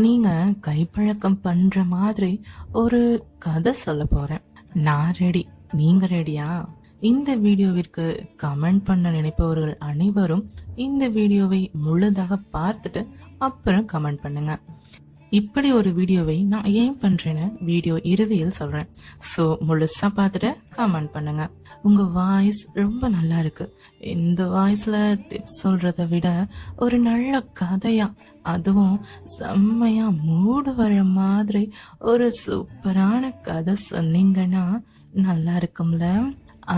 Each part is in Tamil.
நீங்க கைப்பழக்கம் பண்ற மாதிரி ஒரு கதை சொல்ல போறேன். நான் ரெடி நீங்க ரெடியா இந்த வீடியோவிற்கு கமெண்ட் பண்ண நினைப்பவர்கள் அனைவரும் இந்த வீடியோவை முழுதாக பார்த்துட்டு அப்புறம் கமெண்ட் பண்ணுங்க. இப்படி ஒரு வீடியோவை நான் ஏன் பண்றேன்னு வீடியோ இறுதியில் சொல்றேன். ஸோ முழுசா பார்த்துட்டு கமெண்ட் பண்ணுங்க. உங்க வாய்ஸ் ரொம்ப நல்லா இருக்கு. இந்த வாய்ஸ்ல டிப்ஸ் சொல்றதை விட ஒரு நல்ல கதையா அதுவும் செம்மையா மூடு வர மாதிரி ஒரு சூப்பரான கதை சொன்னீங்கன்னா நல்லா இருக்கும்ல?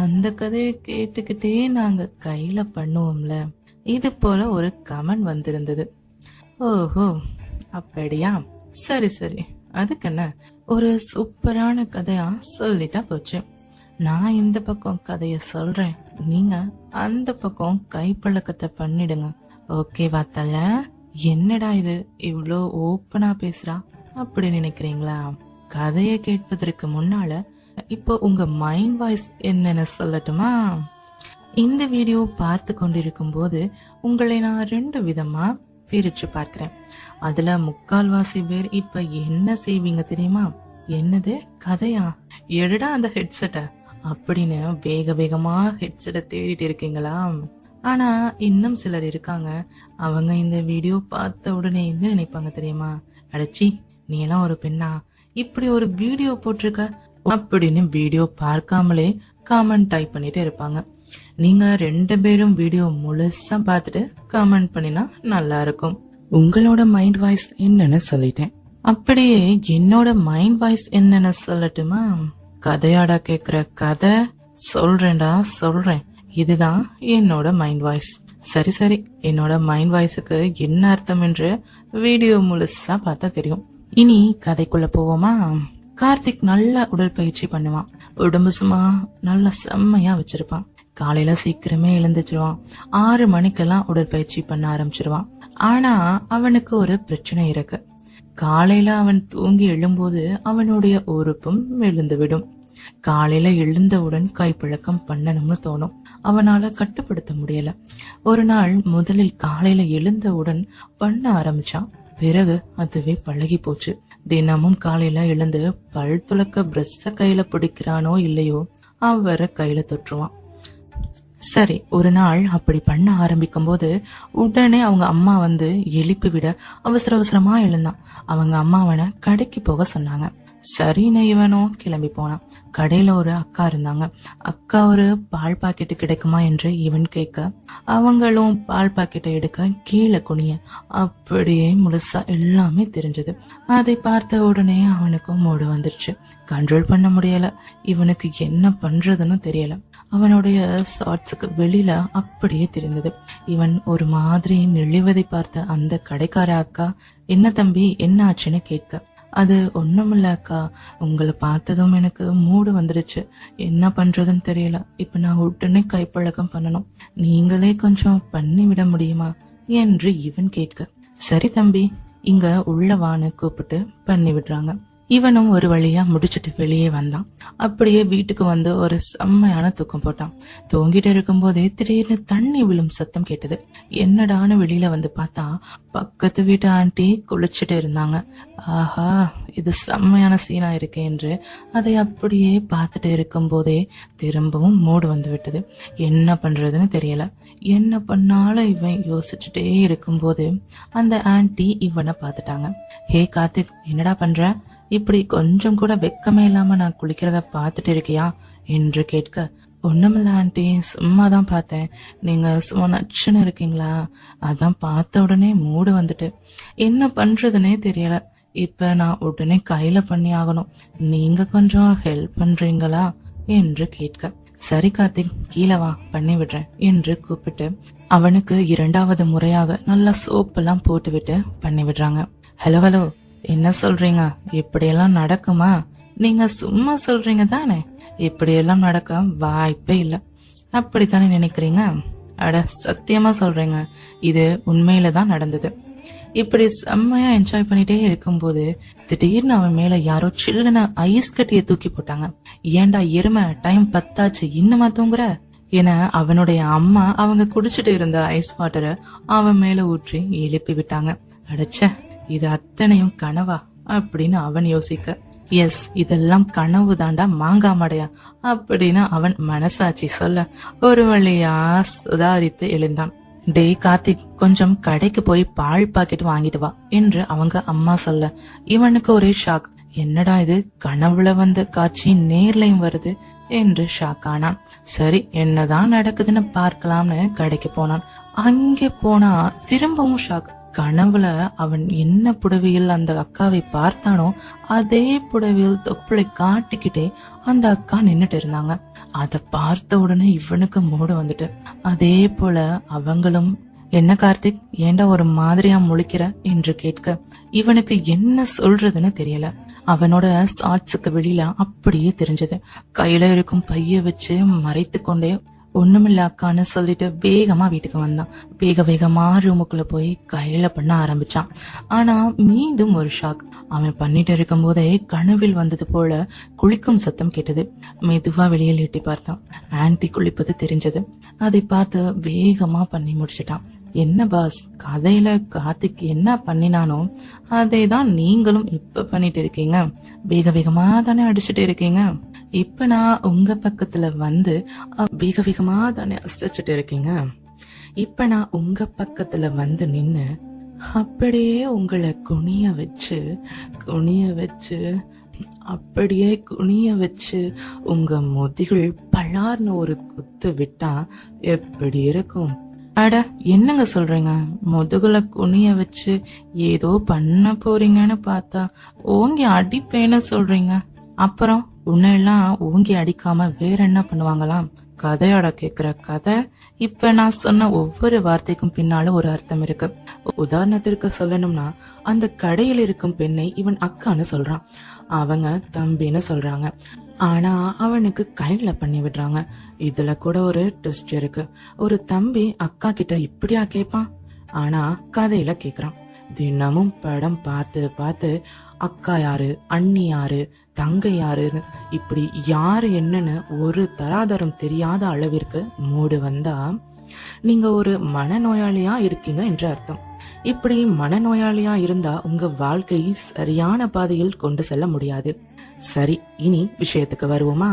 அந்த கதையை கேட்டுக்கிட்டே நாங்க கையில பண்ணுவோம்ல. இது போல ஒரு கமெண்ட் வந்திருந்தது. ஓஹோ. அப்படியா? சரி சரி. அதுக்கு என்ன ஒரு சூப்பரான கதையா சொல்லிட்டா போச்சு. நான் இந்த பக்கம் கதைய சொல்றேன். நீங்க அந்த பக்கம் கைப்பழக்கத்தை பண்ணிடுங்க. ஓகேவா தல என்னடா இது? இவ்வளோ ஓப்பனா பேசுறா? அப்படி நினைக்கிறீங்களா? கதையை கேட்பதற்கு முன்னால இப்போ உங்க மைண்ட் வாய்ஸ் என்னன்னு சொல்லட்டுமா? இந்த வீடியோ பார்த்து கொண்டிருக்கும் போது உங்களை நான் ரெண்டு விதமா பிரிச்சு பார்க்கிறேன். அதுல முக்கால்வாசி பேர் இப்ப என்ன செய்வீங்க தெரியுமா? என்னது? கதையா? எடுடா அந்த ஹெட்செட்டை அப்படின்னு வேக வேகமா ஹெட்செட்டை தேடிட்டு இருக்கீங்களா? ஆனா இன்னும் சிலர் இருக்காங்க. அவங்க இந்த வீடியோ பார்த்த உடனே என்ன நினைப்பாங்க தெரியுமா? அடைச்சி நீ எல்லாம் ஒரு பெண்ணா? இப்படி ஒரு வீடியோ போட்டிருக்க? அப்படின்னு வீடியோ பார்க்காமலே காமெண்ட் டைப் பண்ணிட்டு இருப்பாங்க. நீங்க ரெண்டு பேரும் வீடியோ முழுசா பார்த்துட்டு கமெண்ட் பண்ணினா நல்லா இருக்கும் உங்களோட மைண்ட் வாய்ஸ் என்னன்னு சொல்லிட்டேன். அப்படியே என்னோட மைண்ட் வாய்ஸ் என்னன்னு சொல்லட்டுமா? கதையாடா கேக்குற கதை. சொல்றேன்டா சொல்றேன். இதுதான் என்னோட மைண்ட் வாய்ஸ் சரி சரி. என்னோட மைண்ட் வாய்ஸுக்கு என்ன அர்த்தம் என்று வீடியோ முழுசா பார்த்தா தெரியும். இனி கதைக்குள்ள போவோமா? கார்த்திக் நல்ல உடற்பயிற்சி பண்ணுவான். உடம்பு சும்மா நல்லா செம்மையா வச்சிருப்பான். காலையில சீக்கிரமே எழுந்துச்சிருவான் ஆறு மணிக்கெல்லாம் உடற்பயிற்சி பண்ண ஆரம்பிச்சிருவான். ஆனா அவனுக்கு ஒரு பிரச்சனை இருக்கு. காலையில அவன் தூங்கி எழும்போது அவனுடைய உறுப்பும் எழுந்து விடும் காலையில எழுந்தவுடன் கைப்பழக்கம் பண்ணணும்னு தோணும். அவனால கட்டுப்படுத்த முடியல. ஒரு நாள் முதலில் காலையில எழுந்தவுடன் பண்ண ஆரம்பிச்சான். பிறகு அதுவே பழகி போச்சு. தினமும் காலையில எழுந்து பல் துளக்க பிரஸ்ஸ கையில பிடிக்கிறானோ இல்லையோ அவரை கையில தொற்றுவான். சரி ஒரு நாள் அப்படி பண்ண ஆரம்பிக்கும் போது உடனே அவங்க அம்மா வந்து எழுப்பி விட அவசர அவசரமா எழுந்தான். அவங்க அம்மாவனை கடைக்கு போக சொன்னாங்க. சரின்னு இவனும் கிளம்பி போனான். கடையில ஒரு அக்கா இருந்தாங்க. அக்கா ஒரு பால் பாக்கெட்டு கிடைக்குமா என்று இவன் கேட்க அவங்களும் பால் பாக்கெட்டை எடுக்க கீழே குனிய. அப்படியே முழுசா எல்லாமே தெரிஞ்சது. அதை பார்த்த உடனே அவனுக்கும் மூடு வந்துருச்சு. கண்ட்ரோல் பண்ண முடியல. இவனுக்கு என்ன பண்றதுன்னு தெரியல. அவனுடைய ஷார்ட்ஸுக்கு வெளியில அப்படியே தெரிந்தது. இவன் ஒரு மாதிரி நெளிவதை பார்த்த அந்த கடைக்கார அக்கா என்ன தம்பி என்ன ஆச்சுன்னு கேட்க. அது ஒண்ணுமில்ல அக்கா. உங்களை பார்த்ததும் எனக்கு மூடு வந்துடுச்சு. என்ன பண்றதுன்னு தெரியல. இப்ப நான் உடனே கைப்பழக்கம் பண்ணணும். நீங்களே கொஞ்சம் பண்ணி விட முடியுமா? என்று இவன் கேட்க. சரி தம்பி இங்க உள்ள வான்னு கூப்பிட்டு பண்ணி விடுறாங்க. இவனும் ஒரு வழியா முடிச்சுட்டு வெளியே வந்தான். அப்படியே வீட்டுக்கு வந்து ஒரு செம்மையான தூக்கம் போட்டான். தூங்கிட்டு இருக்கும்போதே திடீர்னு தண்ணி விழும் சத்தம் கேட்டது. என்னடான்னு வெளியில வந்து பார்த்தா பக்கத்து வீட்டு ஆண்டி குளிச்சுட்டு இருந்தாங்க. ஆஹா இது செம்மையான சீனா இருக்கே என்று அதை அப்படியே பார்த்துட்டு இருக்கும் போதே திரும்பவும் மூடு வந்து விட்டது. என்ன பண்றதுன்னு தெரியல. என்ன பண்ணாலும் இவன் யோசிச்சுட்டே இருக்கும்போது அந்த ஆன்டி இவனை பார்த்துட்டாங்க. ஹே கார்த்திக் என்னடா பண்ற? இப்படி கொஞ்சம் கூட வெக்கமே இல்லாம நான் குளிக்கிறத பார்த்துட்டு இருக்கியா என்று கேட்க ஒண்ணுமில்ல ஆண்டி சும்மா தான் பார்த்தேன். நீங்க சும்மா நச்சுன்னு இருக்கீங்களா? அதான் பார்த்த உடனே மூடு வந்துட்டு என்ன பண்றதுனே தெரியல. இப்ப நான் உடனே கையில பண்ணி ஆகணும். நீங்க கொஞ்சம் ஹெல்ப் பண்றீங்களா? என்று கேட்க சரி கார்த்திக் கீழே வா பண்ணி விடுறேன் என்று கூப்பிட்டு அவனுக்கு இரண்டாவது முறையாக நல்லா சோப்பெல்லாம் போட்டு விட்டு பண்ணி விடுறாங்க. ஹலோ ஹலோ என்ன சொல்றீங்க? இப்படியெல்லாம் நடக்குமா? நீங்க சும்மா சொல்றீங்க தானே? இப்படியெல்லாம் நடக்க வாய்ப்பே இல்லை. அப்படித்தானே நினைக்கிறீங்க? அட சத்தியமா சொல்றேங்க. இது உண்மையில தான் நடந்தது. இப்படி செம்மையா என்ஜாய் பண்ணிட்டே இருக்கும்போது திடீர்னு அவன் மேல யாரோ சில்லுன ஐஸ் கட்டிய தூக்கி போட்டாங்க. ஏன்டா எருமை டைம் பத்தாச்சு இன்னுமா தூங்குற? என அவனுடைய அம்மா அவங்க குடிச்சிட்டு இருந்த ஐஸ் வாட்டரை அவன் மேல ஊற்றி எழுப்பி விட்டாங்க. அடச்சே. இது அத்தனையும் கனவா? அப்படின்னு அவன் யோசிக்க. எஸ் இதெல்லாம் கனவு தாண்டா மாங்காமடையா அப்படின்னு அவன் மனசாட்சி சொல்ல. ஒரு வழியா சுதாரித்து எழுந்தான். டேய் கார்த்திக் கொஞ்சம் கடைக்கு போய் பால் பாக்கெட் வாங்கிட்டு வா என்று அவங்க அம்மா சொல்ல. இவனுக்கு ஒரே ஷாக் என்னடா இது? கனவுல வந்த காட்சி நேர்லயும் வருது என்று ஷாக் ஆனான். சரி என்னதான் நடக்குதுன்னு பார்க்கலாம்னு கடைக்கு போனான். அங்கே போனா திரும்பவும் ஷாக் கனவுல அவன் என்ன புடவையில் அந்த அக்காவை பார்த்தானோ அதே புடவையில் தொப்புளை காட்டிக்கிட்டே அந்த அக்கா நின்னுட்டு இருந்தாங்க. அத பார்த்த உடனே இவனுக்கு மூடு வந்துட்டு. அதே போல அவங்களும் என்ன கார்த்திக் ஏண்டா ஒரு மாதிரியா முழிக்கிற? என்று கேட்க இவனுக்கு என்ன சொல்றதுன்னு தெரியல. அவனோட சாட்ஸுக்கு வெளியில அப்படியே தெரிஞ்சது. கையில இருக்கும் பைய வச்சு மறைத்து கொண்டே ஒன்றுமில்ல அக்கான்னு சொல்லிட்டு வேகமா வீட்டுக்கு வந்தான். வேக வேகமா ரூமுக்குள்ள போய் கையில பண்ண ஆரம்பிச்சான். ஆனா மீண்டும் ஒரு ஷாக் அவன் பண்ணிட்டு இருக்கும் போதே கனவில் வந்தது போல குளிக்கும் சத்தம் கேட்டது. மெதுவா வெளியில் எட்டி பார்த்தான். ஆன்டி குளிப்பது தெரிஞ்சது. அதை பார்த்து வேகமா பண்ணி முடிச்சிட்டான். என்ன பாஸ் கதையில கார்த்திக் என்ன பண்ணினானோ அதை தான் நீங்களும் இப்ப பண்ணிட்டு இருக்கீங்க. வேக வேகமா தானே அடிச்சுட்டு இருக்கீங்க? இப்ப நான் உங்க பக்கத்துல வந்து வேக வேகமா தானே அசைச்சிட்டு இருக்கீங்க. இப்ப நான் உங்க பக்கத்துல வந்து நின்று அப்படியே உங்களை குனிய வச்சு குனிய வச்சு அப்படியே குனிய வச்சு உங்க முதுகில் பலார்னு ஒரு குத்து விட்டா எப்படி இருக்கும்? அட என்னங்க சொல்றீங்க? முதுகுல குனிய வச்சு ஏதோ பண்ண போறீங்கன்னு பார்த்தா ஓங்கி அடிப்பேன்னு சொல்றீங்க. அப்புறம்? உன்னையெல்லாம் ஓங்கி அடிக்காம வேற என்ன பண்ணுவாங்களாம்? கதையோட கேக்குற கதை. இப்ப நான் சொன்ன ஒவ்வொரு வார்த்தைக்கும் பின்னாலும் ஒரு அர்த்தம் இருக்கு. உதாரணத்திற்கு சொல்லணும்னா அந்த கடையில் இருக்கும் பெண்ணை இவன் அக்கான்னு சொல்றான். அவங்க தம்பின்னு சொல்றாங்க. ஆனா அவனுக்கு கையில பண்ணி விடுறாங்க. இதுல கூட ஒரு ட்விஸ்ட் இருக்கு. ஒரு தம்பி அக்கா கிட்ட இப்படியா கேட்பான் ஆனா கதையில கேக்குறான். தினமும் படம் பார்த்து பார்த்து அக்கா யாரு அண்ணி யாரு தங்கை யாருன்னு இப்படி யாரு என்னன்னு ஒரு தராதரம் தெரியாத அளவிற்கு மூடு வந்தா நீங்க ஒரு மனநோயாளியா இருக்கீங்க என்று அர்த்தம். இப்படி மனநோயாளியா இருந்தா உங்க வாழ்க்கை சரியான பாதையில் கொண்டு செல்ல முடியாது. சரி இனி விஷயத்துக்கு வருவோமா?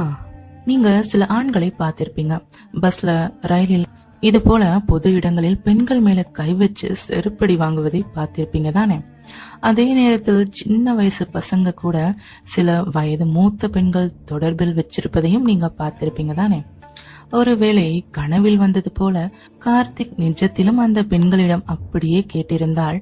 நீங்க சில ஆண்களை பார்த்திருப்பீங்க. பஸ்ல ரயிலில் இது போல பொது இடங்களில் பெண்கள் மேல கை வச்சு செருப்படி வாங்குவதை பார்த்திருப்பீங்க தானே? அதே நேரத்தில் சின்ன வயசு பசங்க கூட சில வயது மூத்த பெண்கள் தொடர்பில் வச்சிருப்பதையும் நீங்க பார்த்திருப்பீங்க தானே? ஒருவேளை கனவில் வந்தது போல கார்த்திக் நிஜத்திலும் அந்த பெண்களிடம் அப்படியே கேட்டிருந்தால்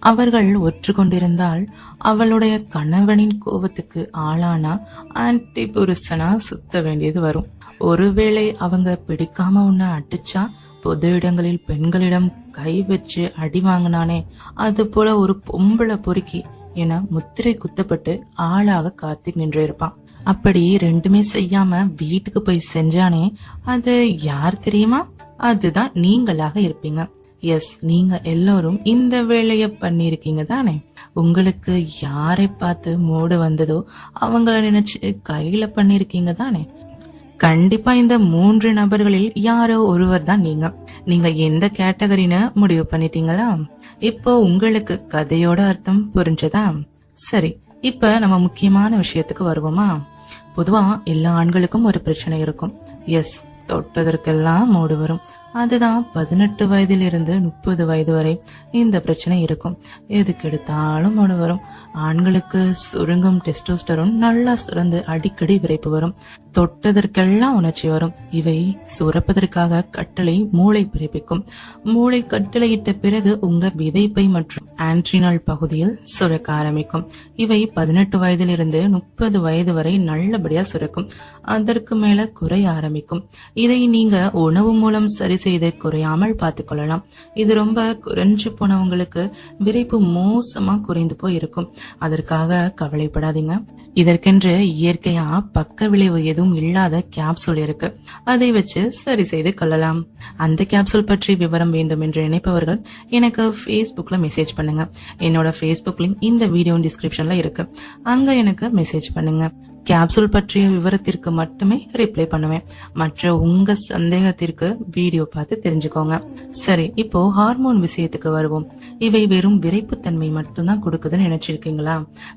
அவர்கள் ஒற்று கொண்டிருந்தால் அவளுடைய கணவனின் கோபத்துக்கு ஆளானா ஆன்டி புருஷனா சுத்த வேண்டியது வரும். ஒருவேளை அவங்க பிடிக்காம உன்னை அடிச்சா பொது இடங்களில் பெண்களிடம் கை வச்சு அடி வாங்கினானே அது போல ஒரு பொம்பளை பொறுக்கி என முத்திரை குத்தப்பட்டு ஆளாக காத்து நின்று இருப்பான். அப்படி ரெண்டுமே செய்யாம வீட்டுக்கு போய் செஞ்சானே அது யார் தெரியுமா? அதுதான் நீங்களாக இருப்பீங்க. எஸ் நீங்க எல்லோரும் இந்த வேலைய பண்ணிருக்கீங்க தானே? உங்களுக்கு யாரை பார்த்து மூடு வந்ததோ அவங்கள நினைச்சு கையில பண்ணிருக்கீங்க தானே? கண்டிப்பா இந்த மூன்று நபர்களில் யாரோ ஒருவர் தான் நீங்க. நீங்க எந்த கேட்டகரின்னு முடிவு பண்ணிட்டீங்களா? இப்போ உங்களுக்கு கதையோட அர்த்தம் புரிஞ்சதா? சரி இப்ப நம்ம முக்கியமான விஷயத்துக்கு வருவோமா? பொதுவா எல்லா ஆண்களுக்கும் ஒரு பிரச்சனை இருக்கும். எஸ் தொட்டதற்கெல்லாம் மூடு வரும். அதுதான் பதினெட்டு வயதில் இருந்து முப்பது வயது வரை இந்த பிரச்சனை இருக்கும். எதுக்கு எடுத்தாலும் மூடு வரும். ஆண்களுக்கு சுருங்கும் டெஸ்டோஸ்டரோன் நல்லா சுரந்து அடிக்கடி விரைப்பு வரும். தொட்டதற்கெல்லாம் உணர்ச்சி வரும். இவை சுரப்பதற்காக கட்டளை மூளை பிறப்பிக்கும். மூளை கட்டளையிட்ட பிறகு உங்க விதைப்பை மற்றும் ஆன்ட்ரினால் பகுதியில் சுரக்க ஆரம்பிக்கும். இவை பதினெட்டு வயதிலிருந்து முப்பது வயது வரை நல்லபடியா சுரக்கும். அதற்கு மேல குறைய ஆரம்பிக்கும். இதை நீங்க உணவு மூலம் சரி செய்து குறையாமல் பார்த்து கொள்ளலாம். இது ரொம்ப குறைஞ்சு போனவங்களுக்கு விரைப்பு மோசமா குறைந்து போய் இருக்கும் அதற்காக கவலைப்படாதீங்க. இதற்கென்று இயற்கையா பக்க விளைவு எதுவும் இல்லாத கேப்சூல் இருக்கு. அதை வச்சு சரி செய்து கொள்ளலாம். அந்த கேப்சூல் பற்றி விவரம் வேண்டும் என்று நினைப்பவர்கள் எனக்கு ஃபேஸ்புக்ல மெசேஜ் பண்ணுங்க. என்னோட ஃபேஸ்புக் லிங்க் இந்த வீடியோ டிஸ்கிரிப்ஷன்ல இருக்கு. அங்க எனக்கு மெசேஜ் பண்ணுங்க. கேப்சூல் பற்றிய விவரத்திற்கு மட்டுமே ரிப்ளை பண்ணுவேன். மற்ற உங்க சந்தேகத்திற்கு வீடியோ பார்த்து தெரிஞ்சுக்கோங்க. சரி இப்போ ஹார்மோன் விஷயத்துக்கு வருவோம். இவை வெறும் விரைப்புத்தன்மை மட்டும்தான் கொடுக்குதுன்னு நினைச்சிருக்கீங்களா?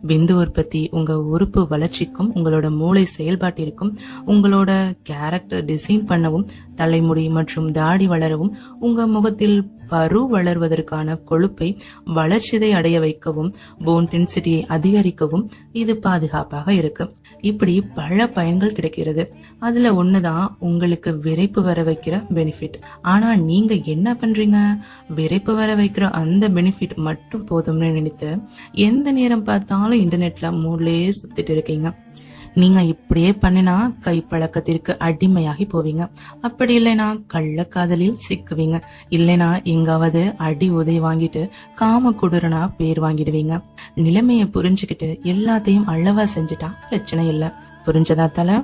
விந்து உற்பத்தி உங்க உறுப்பு வளர்ச்சிக்கும் உங்களோட மூளை செயல்பாட்டிற்கும் உங்களோட கேரக்டர் டிசைன் பண்ணவும் தலைமுடி மற்றும் தாடி வளரவும் உங்க முகத்தில் பரு வளர்வதற்கான கொழுப்பை வளர்ச்சிதை அடைய வைக்கவும் போன் டென்சிட்டியை அதிகரிக்கவும் இது பாதுகாப்பாக இருக்கு. இப்படி பல பயன்கள் கிடைக்கிறது. அதுல ஒண்ணுதான் உங்களுக்கு விரைப்பு வர வைக்கிற பெனிஃபிட் ஆனா நீங்க என்ன பண்றீங்க? விரைப்பு வர வைக்கிற அந்த பெனிஃபிட் மட்டும் போதும்னு நினைத்து எந்த நேரம் பார்த்தாலும் இன்டர்நெட்ல மூடலே சுத்திட்டு இருக்கீங்க. நீங்க இப்படியே பண்ணினா கைப்பழக்கத்திற்கு அடிமையாகி போவீங்க. அப்படி இல்லைனா கள்ளக்காதலில் சிக்குவீங்க. இல்லைனா எங்காவது அடி உதை வாங்கிட்டு காம குடுறனா பேர் வாங்கிடுவீங்க. நிலைமையை புரிஞ்சுக்கிட்டு எல்லாத்தையும் அளவா செஞ்சுட்டா பிரச்சனை இல்லை. புரிஞ்சதா தல?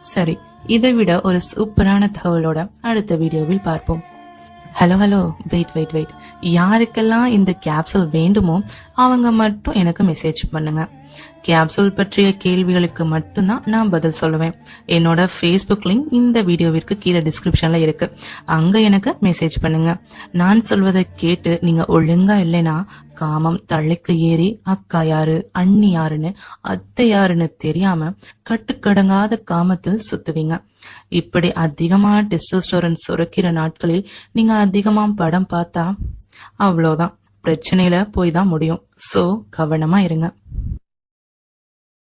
சரி இதை விட ஒரு சூப்பரான தகவலோட அடுத்த வீடியோவில் பார்ப்போம். Hello hello wait wait wait. யாருக்கெல்லாம் இந்த கேப்சூல் வேண்டுமோ அவங்க மட்டும் எனக்கு மெசேஜ் பண்ணுங்க. கேப்சூல் பற்றிய கேள்விகளுக்கு மட்டும்தான் நான் பதில் சொல்லுவேன். என்னோட ஃபேஸ்புக் லிங்க் இந்த வீடியோவிற்கு கீழே டிஸ்கிரிப்ஷன்ல இருக்கு. அங்க எனக்கு மெசேஜ் பண்ணுங்க. நான் சொல்வதை கேட்டு நீங்க ஒழுங்கா இல்லைன்னா காமம் தள்ளிக்கு ஏறி அக்கா யாரு அண்ணி யாருன்னு அத்தை யாருன்னு தெரியாம கட்டுக்கடங்காத காமத்தில் சுத்துவீங்க. இப்படி அதிகமா டெஸ்டோஸ்டோரன் சுரக்கிற நாட்களில் நீங்க அதிகமா படம் பார்த்தா அவ்வளோதான். பிரச்சனையில போய் தான் முடியும். சோ கவனமா இருங்க.